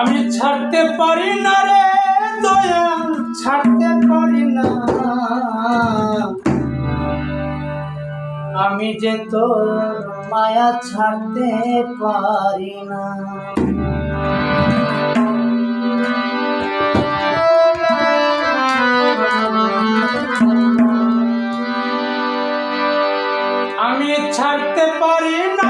আমি ছাড়তে পারি না রে দয়া ছাড়তে পারি না। আমি যে তোর মায়া ছাড়তে পারি না। আমি ছাড়তে পারি না